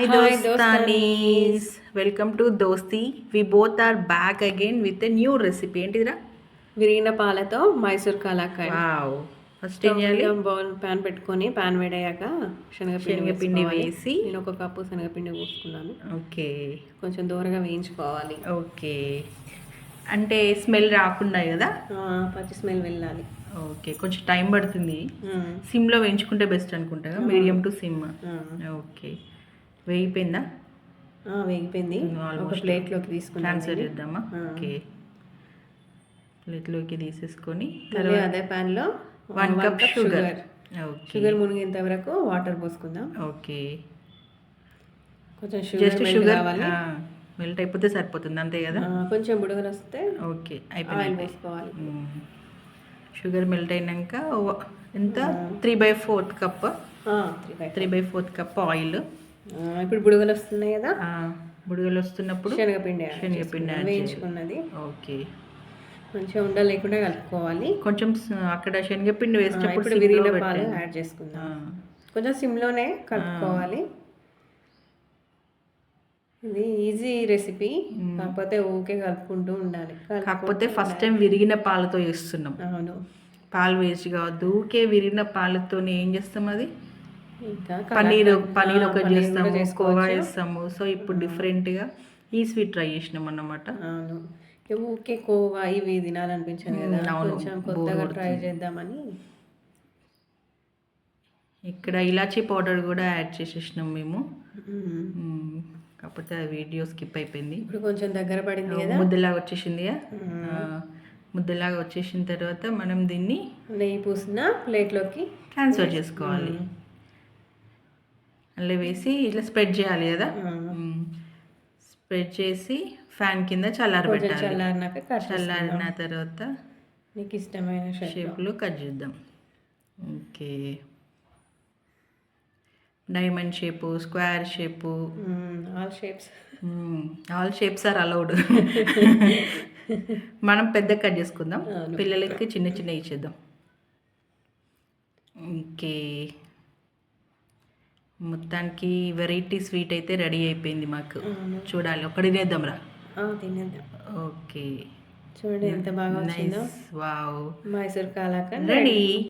Hi Hi, దోస్తానీస్ welcome to Dosti we both are back again with new recipe ఏంటిదిరా? విరిగిన పాలతో Mysore కాలాకాయ wow first ఏం చేయాలి? బౌల్ ప్యాన్ పెట్టుకొని ప్యాన్ వేడయ్యాక శనగపిండి. వేసి. నేను ఒక కప్పు శనగపిండి పోసుకున్నాను. ఓకే. కొంచెం దూరగా వేయించుకోవాలి. ఓకే. అంటే స్మెల్ రాకుండా కదా? పచ్చి స్మెల్ వెళ్ళాలి. ఓకే. కొంచెం టైం పడుతుంది. సిమ్లో వేయించుకుంటే బెస్ట్ అనుకుంటా మీడియం టు సిమ్. ఓకే. వేగిపోయిందా? వేగిపోయింది. ఒక. ప్లేట్లోకి తీసుకున్నాను ట్రాన్స్ఫర్ చేద్దామా. ఓకే. ప్లేట్లోకి తీసేసుకొని మళ్ళీ అదే ప్యాన్లో one cup sugar okay. Sugar మునిగేంత వరకు వాటర్ పోసుకుందాం. ఓకే. కొంచెం sugar just melt sugar melt అయిపోతే సరిపోతుంది అంతే కదా? కొంచెం బుడగలు వస్తే ఓకే అయిపోయింది. పోసుకోవాలి షుగర్ మెల్ట్ అయినాక ఎంత? Three by fourth cup three by fourth cup oil ఇప్పుడు బుడగలు వస్తున్నాయి కదా? బుడగలు వస్తున్నప్పుడు శనగపిండి శనగపిండి వేయించుకున్నది. ఓకే. మంచిగా ఉండ లేకుండా కలుపుకోవాలి. కొంచెం అక్కడ శనగపిండి వేసేటప్పుడు విరిగిన పాలు. యాడ్ చేసుకుందాం. కొంచెం సిమ్లోనే కలుపుకోవాలి. ఇది ఈజీ రెసిపీ. కాకపోతే ఊకే కలుపుకుంటూ ఉండాలి. కాకపోతే ఫస్ట్ టైం విరిగిన పాలతో చేస్తున్నాం. అవును. పాలు వేస్ట్ కావద్దు. ఊకే విరిగిన పాలతో ఏం చేస్తాం అది? పన్నీర్ పన్నీర్ ఒకటి చేస్తాము కోవా. చేస్తాము. సో ఇప్పుడు డిఫరెంట్గా ఈ స్వీట్ ట్రై చేసినాం అన్నమాట. ఊకే కోవా ఇవి తినాలనిపించాను కదా. కొంచెం కొత్తగా. ట్రై చేద్దామని. ఇక్కడ ఇలాచీ పౌడర్ కూడా యాడ్ చేసేసినాం. మ్మ్. కాకపోతే ఆ వీడియో స్కిప్ అయిపోయింది. ఇప్పుడు కొంచెం దగ్గర పడింది కదా. ముద్దలాగా వచ్చేసింది ముద్దలాగా వచ్చేసిన తర్వాత మనం దీన్ని నెయ్యి పూసిన ప్లేట్లోకి ట్రాన్స్ఫర్ చేసుకోవాలి. అలా వేసి ఇట్లా స్ప్రెడ్ చేయాలి కదా? స్ప్రెడ్ చేసి ఫ్యాన్ కింద చల్లారబెట్టాలి. చల్లారినాక చల్లారిన తర్వాత నీకు ఇష్టమైన షేప్ షేప్లో కట్ చేద్దాం. Okay. Diamond shape square shape. All shapes. All shapes are allowed. మనం పెద్ద కట్ చేసుకుందాం. పిల్లలకి చిన్న చిన్న ఇచ్చేద్దాం. ఓకే. మొత్తానికి వెరైటీ స్వీట్ అయితే రెడీ అయిపోయింది మాకు. చూడాలి ఒకటి తినేద్దాం రా తినేద్దాం. ఓకే. చూడండి ఎంత బాగా వచ్చిందో. వావ్. మైసూర్ కాలాక రెడీ.